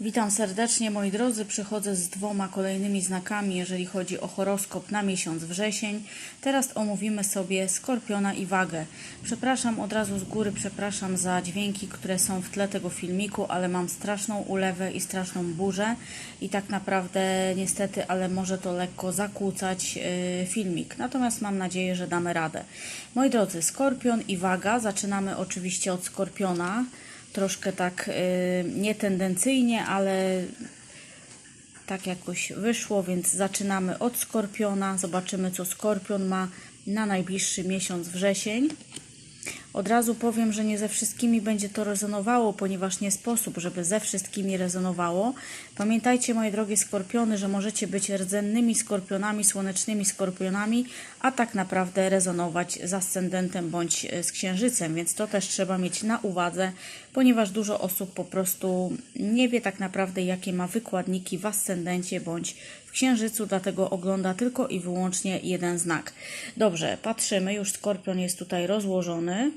Witam serdecznie moi drodzy. Przychodzę z dwoma kolejnymi znakami, jeżeli chodzi o horoskop na miesiąc wrzesień. Teraz omówimy sobie Skorpiona i Wagę. Przepraszam od razu z góry, przepraszam za dźwięki, które są w tle tego filmiku, ale mam straszną ulewę i straszną burzę i tak naprawdę niestety, ale może to lekko zakłócać yy, filmik. Natomiast mam nadzieję, że damy radę. Moi drodzy, Skorpion i Waga. Zaczynamy oczywiście od Skorpiona troszkę tak y, nietendencyjnie, ale tak jakoś wyszło, więc zaczynamy od Skorpiona. Zobaczymy, co Skorpion ma na najbliższy miesiąc wrzesień. Od razu powiem, że nie ze wszystkimi będzie to rezonowało, ponieważ nie sposób, żeby ze wszystkimi rezonowało. Pamiętajcie, moje drogie skorpiony, że możecie być rdzennymi skorpionami, słonecznymi skorpionami, a tak naprawdę rezonować z ascendentem bądź z księżycem, więc to też trzeba mieć na uwadze, ponieważ dużo osób po prostu nie wie tak naprawdę, jakie ma wykładniki w ascendencie bądź w księżycu, dlatego ogląda tylko i wyłącznie jeden znak. Dobrze, patrzymy, już skorpion jest tutaj rozłożony.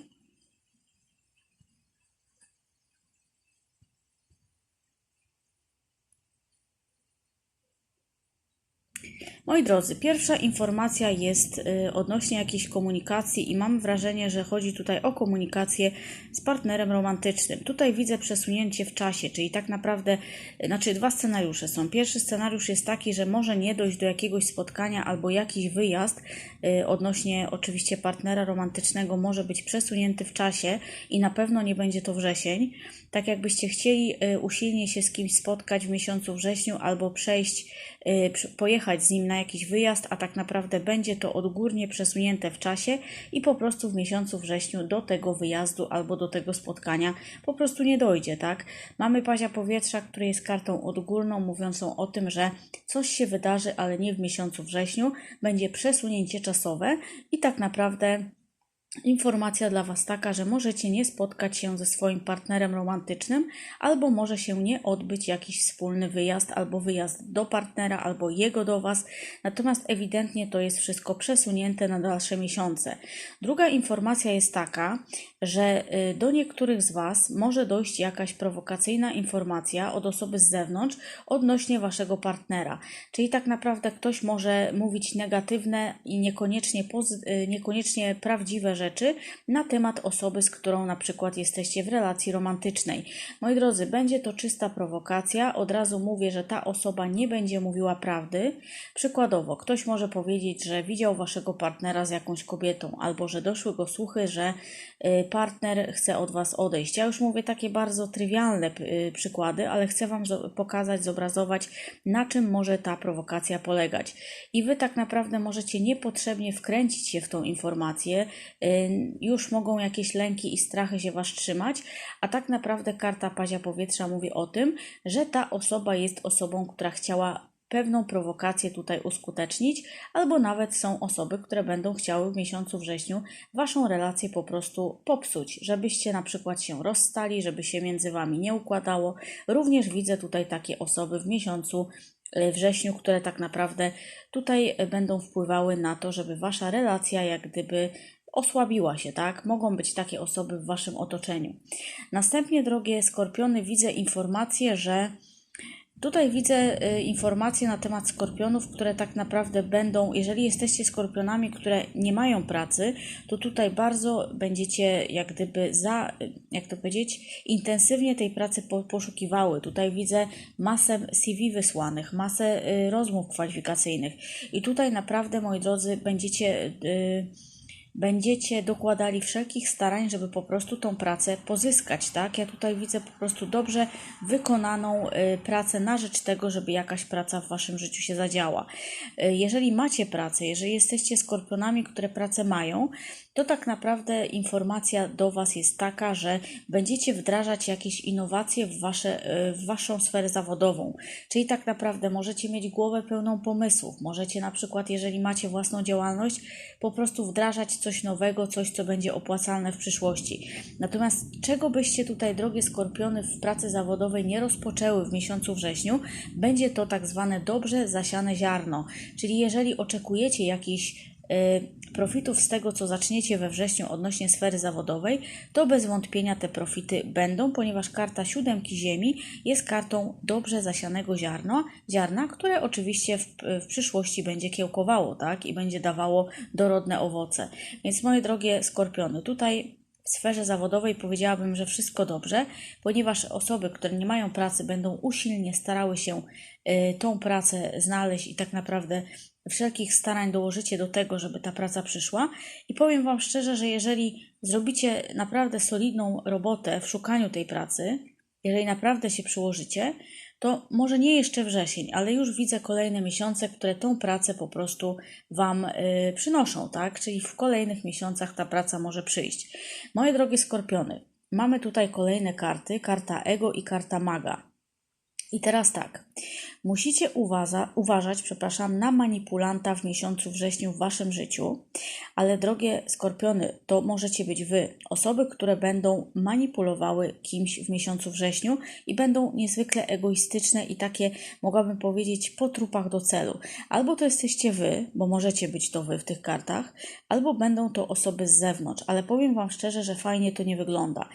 Moi drodzy, pierwsza informacja jest y, odnośnie jakiejś komunikacji i mam wrażenie, że chodzi tutaj o komunikację z partnerem romantycznym. Tutaj widzę przesunięcie w czasie, czyli tak naprawdę, y, znaczy dwa scenariusze są. Pierwszy scenariusz jest taki, że może nie dojść do jakiegoś spotkania albo jakiś wyjazd y, odnośnie oczywiście partnera romantycznego może być przesunięty w czasie i na pewno nie będzie to wrzesień. Tak jakbyście chcieli y, usilnie się z kimś spotkać w miesiącu wrześniu albo przejść, y, pojechać z nim na jakiś wyjazd, a tak naprawdę będzie to odgórnie przesunięte w czasie i po prostu w miesiącu wrześniu do tego wyjazdu albo do tego spotkania po prostu nie dojdzie, tak? Mamy pazia powietrza, który jest kartą odgórną, mówiącą o tym, że coś się wydarzy, ale nie w miesiącu wrześniu, będzie przesunięcie czasowe i tak naprawdę Informacja dla Was taka, że możecie nie spotkać się ze swoim partnerem romantycznym, albo może się nie odbyć jakiś wspólny wyjazd, albo wyjazd do partnera, albo jego do Was. Natomiast ewidentnie to jest wszystko przesunięte na dalsze miesiące. Druga informacja jest taka, że y, do niektórych z Was może dojść jakaś prowokacyjna informacja od osoby z zewnątrz odnośnie Waszego partnera. Czyli tak naprawdę ktoś może mówić negatywne i niekoniecznie, y, niekoniecznie prawdziwe rzeczy na temat osoby, z którą na przykład jesteście w relacji romantycznej. Moi drodzy, będzie to czysta prowokacja. Od razu mówię, że ta osoba nie będzie mówiła prawdy. Przykładowo, ktoś może powiedzieć, że widział waszego partnera z jakąś kobietą, albo że doszły go słuchy, że y, partner chce od was odejść. Ja już mówię takie bardzo trywialne y, przykłady, ale chcę wam pokazać, zobrazować, na czym może ta prowokacja polegać. I wy tak naprawdę możecie niepotrzebnie wkręcić się w tą informację. Y, Już mogą jakieś lęki i strachy się was trzymać, a tak naprawdę karta pazia powietrza mówi o tym, że ta osoba jest osobą, która chciała pewną prowokację tutaj uskutecznić, albo nawet są osoby, które będą chciały w miesiącu wrześniu waszą relację po prostu popsuć, żebyście na przykład się rozstali, żeby się między wami nie układało. Również widzę tutaj takie osoby w miesiącu e, wrześniu, które tak naprawdę tutaj będą wpływały na to, żeby wasza relacja jak gdyby osłabiła się, tak? Mogą być takie osoby w waszym otoczeniu. Następnie, drogie skorpiony, widzę informację, że Tutaj widzę y, informacje na temat skorpionów, które tak naprawdę będą, jeżeli jesteście skorpionami, które nie mają pracy, to tutaj bardzo będziecie jak gdyby za, jak to powiedzieć, intensywnie tej pracy po, poszukiwały. Tutaj widzę masę CV wysłanych, masę y, rozmów kwalifikacyjnych i tutaj naprawdę, moi drodzy, będziecie. Y, będziecie dokładali wszelkich starań, żeby po prostu tą pracę pozyskać, tak? Ja tutaj widzę po prostu dobrze wykonaną y, pracę na rzecz tego, żeby jakaś praca w waszym życiu się zadziała. Y, Jeżeli macie pracę, jeżeli jesteście skorpionami, które pracę mają, to tak naprawdę informacja do Was jest taka, że będziecie wdrażać jakieś innowacje w, wasze, y, w Waszą sferę zawodową. Czyli tak naprawdę możecie mieć głowę pełną pomysłów. Możecie na przykład, jeżeli macie własną działalność, po prostu wdrażać coś nowego, coś, co będzie opłacalne w przyszłości. Natomiast czego byście tutaj, drogie skorpiony, w pracy zawodowej nie rozpoczęły w miesiącu wrześniu, będzie to tak zwane dobrze zasiane ziarno. Czyli jeżeli oczekujecie jakichś profitów z tego, co zaczniecie we wrześniu odnośnie sfery zawodowej, to bez wątpienia te profity będą, ponieważ karta siódemki ziemi jest kartą dobrze zasianego ziarna, ziarna które oczywiście w, w przyszłości będzie kiełkowało, tak? I będzie dawało dorodne owoce. Więc moje drogie skorpiony, tutaj w sferze zawodowej powiedziałabym, że wszystko dobrze, ponieważ osoby, które nie mają pracy, będą usilnie starały się y, tą pracę znaleźć i tak naprawdę wszelkich starań dołożycie do tego, żeby ta praca przyszła. I powiem Wam szczerze, że jeżeli zrobicie naprawdę solidną robotę w szukaniu tej pracy, jeżeli naprawdę się przyłożycie, to może nie jeszcze wrzesień, ale już widzę kolejne miesiące, które tą pracę po prostu Wam y, przynoszą, tak? Czyli w kolejnych miesiącach ta praca może przyjść. Moje drogie skorpiony, mamy tutaj kolejne karty, karta ego i karta maga. I teraz tak, musicie uwaza, uważać, przepraszam, na manipulanta w miesiącu wrześniu w waszym życiu, ale drogie skorpiony, to możecie być wy, osoby, które będą manipulowały kimś w miesiącu wrześniu i będą niezwykle egoistyczne i takie, mogłabym powiedzieć, po trupach do celu. Albo to jesteście wy, bo możecie być to wy w tych kartach, albo będą to osoby z zewnątrz, ale powiem wam szczerze, że fajnie to nie wygląda.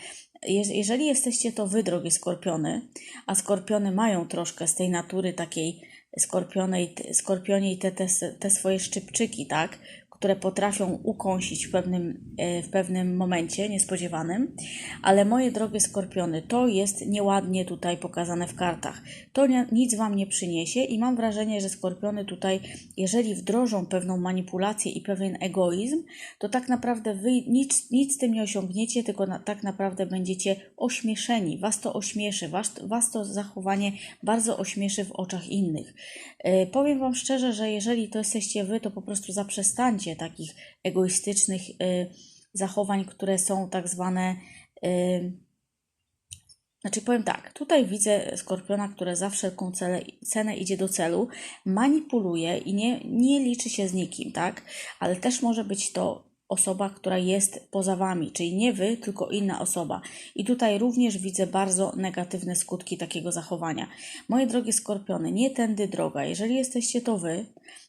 Jeżeli jesteście to wy, drogie skorpiony, a skorpiony mają troszkę z tej natury takiej skorpionej, skorpioniej te, te, te swoje szczypczyki, tak, które potrafią ukąsić w pewnym, e, w pewnym momencie niespodziewanym, ale moje drogie skorpiony, to jest nieładnie tutaj pokazane w kartach. To nic Wam nie przyniesie i mam wrażenie, że skorpiony tutaj, jeżeli wdrożą pewną manipulację i pewien egoizm, to tak naprawdę Wy nic, nic z tym nie osiągniecie, tylko na, tak naprawdę będziecie ośmieszeni. Was to ośmieszy, was, was to zachowanie bardzo ośmieszy w oczach innych. Yy, powiem Wam szczerze, że jeżeli to jesteście Wy, to po prostu zaprzestańcie takich egoistycznych y, zachowań, które są tak zwane. Y, znaczy, powiem tak, tutaj widzę skorpiona, które za wszelką cenę, cenę idzie do celu, manipuluje i nie, nie liczy się z nikim, tak? Ale też może być to osoba, która jest poza wami, czyli nie wy, tylko inna osoba. I tutaj również widzę bardzo negatywne skutki takiego zachowania. Moje drogie skorpiony, nie tędy droga. Jeżeli jesteście to wy,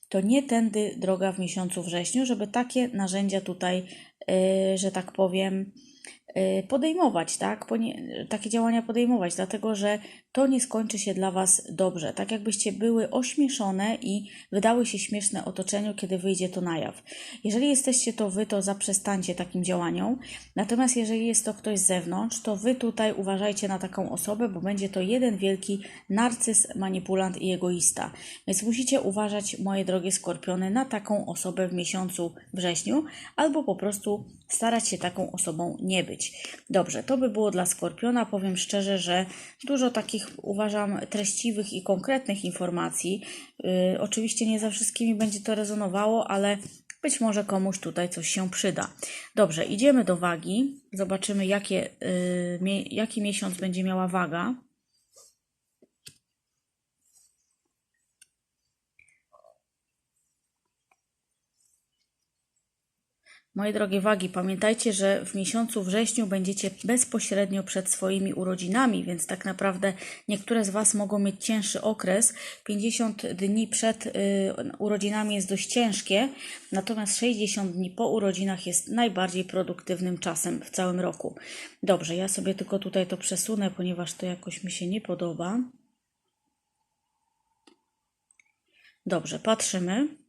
to nie tędy droga w miesiącu wrześniu, żeby takie narzędzia tutaj, yy, że tak powiem, Y, podejmować, tak? takie działania podejmować, dlatego że to nie skończy się dla Was dobrze. Tak jakbyście były ośmieszone i wydały się śmieszne otoczeniu, kiedy wyjdzie to na jaw. Jeżeli jesteście to Wy, to zaprzestańcie takim działaniom. Natomiast jeżeli jest to ktoś z zewnątrz, to Wy tutaj uważajcie na taką osobę, bo będzie to jeden wielki narcyz, manipulant i egoista. Więc musicie uważać, moje drogie skorpiony, na taką osobę w miesiącu wrześniu, albo po prostu starać się taką osobą nie być. Dobrze, to by było dla Skorpiona. Powiem szczerze, że dużo takich uważam treściwych i konkretnych informacji. Yy, oczywiście nie za wszystkimi będzie to rezonowało, ale być może komuś tutaj coś się przyda. Dobrze, idziemy do wagi. Zobaczymy, jakie, yy, jaki miesiąc będzie miała waga. Moje drogie wagi, pamiętajcie, że w miesiącu wrześniu będziecie bezpośrednio przed swoimi urodzinami, więc tak naprawdę niektóre z Was mogą mieć cięższy okres. 50 dni przed y, urodzinami jest dość ciężkie, natomiast 60 dni po urodzinach jest najbardziej produktywnym czasem w całym roku. Dobrze, ja sobie tylko tutaj to przesunę, ponieważ to jakoś mi się nie podoba. Dobrze, patrzymy.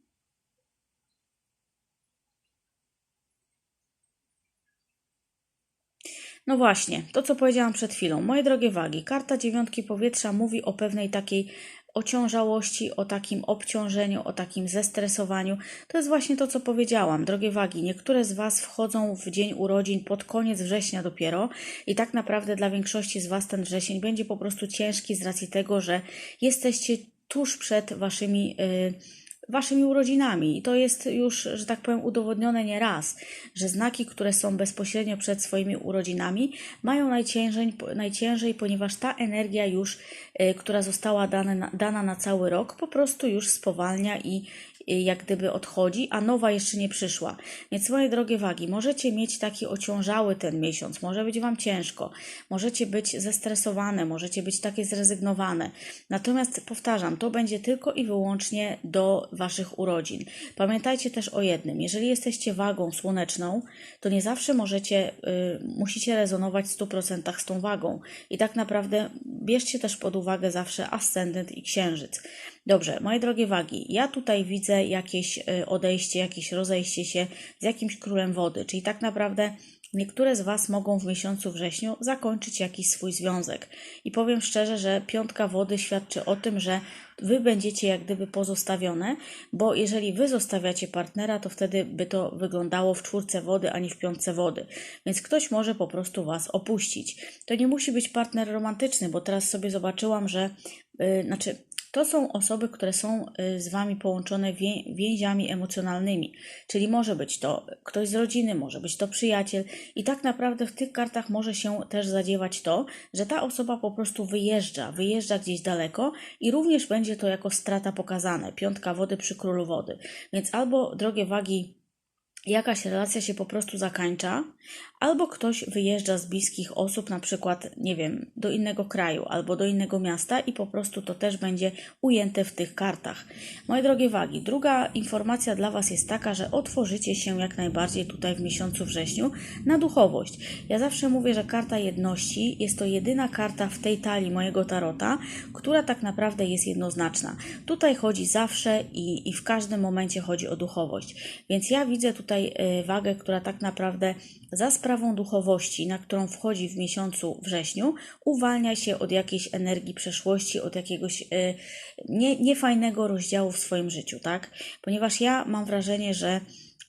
No właśnie, to co powiedziałam przed chwilą. Moje drogie wagi, karta dziewiątki powietrza mówi o pewnej takiej ociążałości, o takim obciążeniu, o takim zestresowaniu. To jest właśnie to, co powiedziałam. Drogie wagi, niektóre z Was wchodzą w dzień urodzin pod koniec września dopiero i tak naprawdę dla większości z Was ten wrzesień będzie po prostu ciężki z racji tego, że jesteście tuż przed Waszymi. Yy, waszymi urodzinami. I to jest już, że tak powiem, udowodnione nie raz, że znaki, które są bezpośrednio przed swoimi urodzinami, mają najciężej, najciężej ponieważ ta energia już, y, która została dana, dana na cały rok, po prostu już spowalnia i jak gdyby odchodzi, a nowa jeszcze nie przyszła. Więc moje drogie wagi, możecie mieć taki ociążały ten miesiąc, może być Wam ciężko, możecie być zestresowane, możecie być takie zrezygnowane. Natomiast powtarzam, to będzie tylko i wyłącznie do Waszych urodzin. Pamiętajcie też o jednym, jeżeli jesteście wagą słoneczną, to nie zawsze możecie, y, musicie rezonować w 100% z tą wagą. I tak naprawdę bierzcie też pod uwagę zawsze ascendent i księżyc. Dobrze, moje drogie wagi, ja tutaj widzę jakieś y, odejście, jakieś rozejście się z jakimś królem wody, czyli tak naprawdę niektóre z Was mogą w miesiącu wrześniu zakończyć jakiś swój związek. I powiem szczerze, że piątka wody świadczy o tym, że Wy będziecie jak gdyby pozostawione, bo jeżeli Wy zostawiacie partnera, to wtedy by to wyglądało w czwórce wody, a nie w piątce wody. Więc ktoś może po prostu Was opuścić. To nie musi być partner romantyczny, bo teraz sobie zobaczyłam, że yy, znaczy to są osoby, które są y, z Wami połączone wię więziami emocjonalnymi, czyli może być to ktoś z rodziny, może być to przyjaciel, i tak naprawdę w tych kartach może się też zadziewać to, że ta osoba po prostu wyjeżdża, wyjeżdża gdzieś daleko i również będzie to jako strata pokazane. Piątka wody przy królu wody. Więc albo drogie wagi jakaś relacja się po prostu zakańcza, albo ktoś wyjeżdża z bliskich osób, na przykład, nie wiem, do innego kraju albo do innego miasta i po prostu to też będzie ujęte w tych kartach. Moje drogie wagi, druga informacja dla Was jest taka, że otworzycie się jak najbardziej tutaj w miesiącu wrześniu na duchowość. Ja zawsze mówię, że karta jedności jest to jedyna karta w tej talii mojego tarota, która tak naprawdę jest jednoznaczna. Tutaj chodzi zawsze i, i w każdym momencie chodzi o duchowość. Więc ja widzę tutaj y, wagę, która tak naprawdę za sprawą duchowości, na którą wchodzi w miesiącu wrześniu, uwalnia się od jakiejś energii przeszłości, od jakiegoś y, nie, niefajnego rozdziału w swoim życiu, tak? Ponieważ ja mam wrażenie, że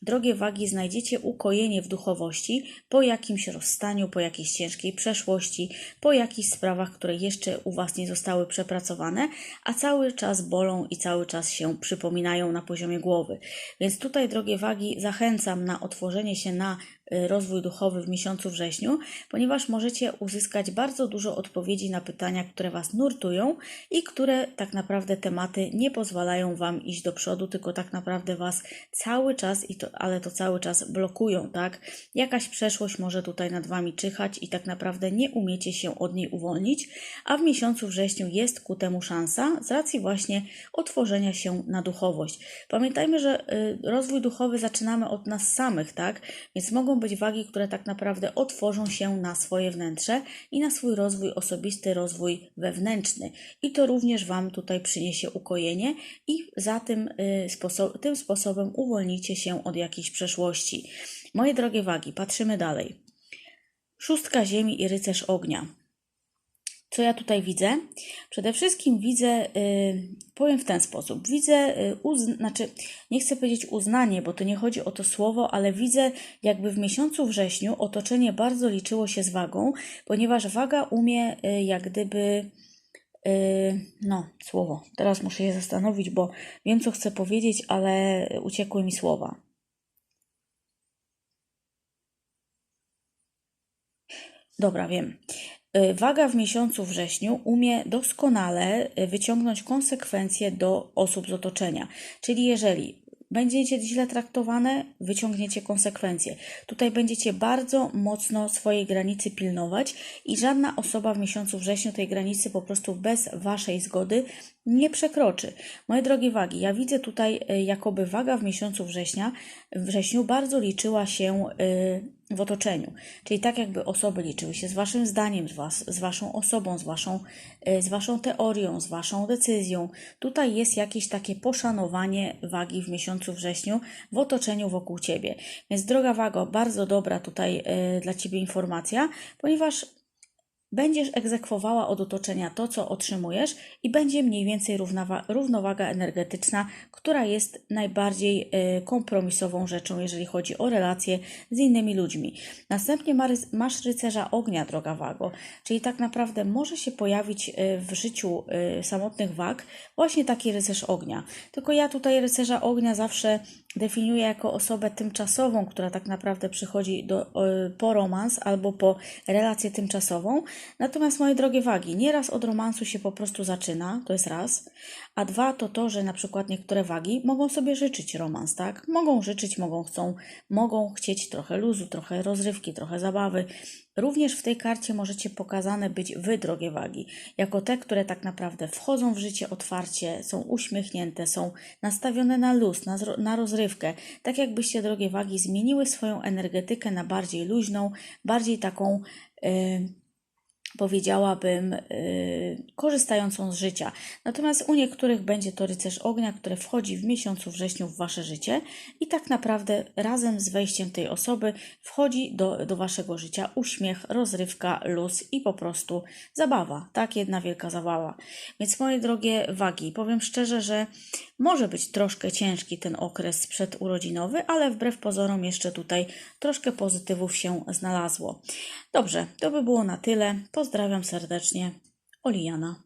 Drogie wagi, znajdziecie ukojenie w duchowości po jakimś rozstaniu, po jakiejś ciężkiej przeszłości, po jakichś sprawach, które jeszcze u Was nie zostały przepracowane, a cały czas bolą i cały czas się przypominają na poziomie głowy. Więc tutaj, drogie wagi, zachęcam na otworzenie się na rozwój duchowy w miesiącu wrześniu, ponieważ możecie uzyskać bardzo dużo odpowiedzi na pytania, które Was nurtują i które tak naprawdę tematy nie pozwalają Wam iść do przodu, tylko tak naprawdę Was cały czas, i to, ale to cały czas blokują, tak? Jakaś przeszłość może tutaj nad Wami czyhać i tak naprawdę nie umiecie się od niej uwolnić, a w miesiącu wrześniu jest ku temu szansa z racji właśnie otworzenia się na duchowość. Pamiętajmy, że y, rozwój duchowy zaczynamy od nas samych, tak? Więc mogą być wagi, które tak naprawdę otworzą się na swoje wnętrze i na swój rozwój osobisty, rozwój wewnętrzny. I to również Wam tutaj przyniesie ukojenie i za tym, y, tym sposobem uwolnicie się od jakiejś przeszłości. Moje drogie wagi, patrzymy dalej. Szóstka ziemi i rycerz ognia. Co ja tutaj widzę? Przede wszystkim widzę, y, powiem w ten sposób, widzę, y, znaczy nie chcę powiedzieć uznanie, bo to nie chodzi o to słowo, ale widzę jakby w miesiącu wrześniu otoczenie bardzo liczyło się z wagą, ponieważ waga umie y, jak gdyby, no słowo, teraz muszę je zastanowić, bo wiem co chcę powiedzieć, ale uciekły mi słowa. Dobra, wiem. Y, waga w miesiącu wrześniu umie doskonale y, wyciągnąć konsekwencje do osób z otoczenia. Czyli jeżeli będziecie źle traktowane, wyciągniecie konsekwencje. Tutaj będziecie bardzo mocno swojej granicy pilnować i żadna osoba w miesiącu wrześniu tej granicy po prostu bez waszej zgody nie przekroczy. Moje drogie wagi, ja widzę tutaj y, jakoby waga w miesiącu września, wrześniu bardzo liczyła się w otoczeniu. Czyli tak jakby osoby liczyły się z waszym zdaniem, z, was, z waszą osobą, z waszą, z waszą teorią, z waszą decyzją. Tutaj jest jakieś takie poszanowanie wagi w miesiącu wrześniu w otoczeniu wokół ciebie. Więc droga wago, bardzo dobra tutaj dla ciebie informacja, ponieważ Będziesz egzekwowała od otoczenia to, co otrzymujesz, i będzie mniej więcej równowaga energetyczna, która jest najbardziej y, kompromisową rzeczą, jeżeli chodzi o relacje z innymi ludźmi. Następnie masz rycerza ognia, droga wago, czyli tak naprawdę może się pojawić y, w życiu y, samotnych wag właśnie taki rycerz ognia. Tylko ja tutaj rycerza ognia zawsze definiuje jako osobę tymczasową, która tak naprawdę przychodzi do, po romans albo po relację tymczasową. Natomiast moje drogie wagi, nieraz od romansu się po prostu zaczyna, to jest raz. A dwa to to, że na przykład niektóre wagi mogą sobie życzyć romans, tak? Mogą życzyć, mogą chcą, mogą chcieć trochę luzu, trochę rozrywki, trochę zabawy. Również w tej karcie możecie pokazane być wy, drogie wagi, jako te, które tak naprawdę wchodzą w życie otwarcie, są uśmiechnięte, są nastawione na luz, na, na rozrywkę. Tak jakbyście, drogie wagi, zmieniły swoją energetykę na bardziej luźną, bardziej taką. Yy, powiedziałabym, yy, korzystającą z życia. Natomiast u niektórych będzie to rycerz ognia, który wchodzi w miesiącu wrześniu w wasze życie i tak naprawdę razem z wejściem tej osoby wchodzi do, do waszego życia uśmiech, rozrywka, luz i po prostu zabawa. Tak, jedna wielka zabawa. Więc moje drogie wagi, powiem szczerze, że może być troszkę ciężki ten okres przedurodzinowy, ale wbrew pozorom jeszcze tutaj troszkę pozytywów się znalazło. Dobrze, to by było na tyle. Pozdrawiam serdecznie. Oliana.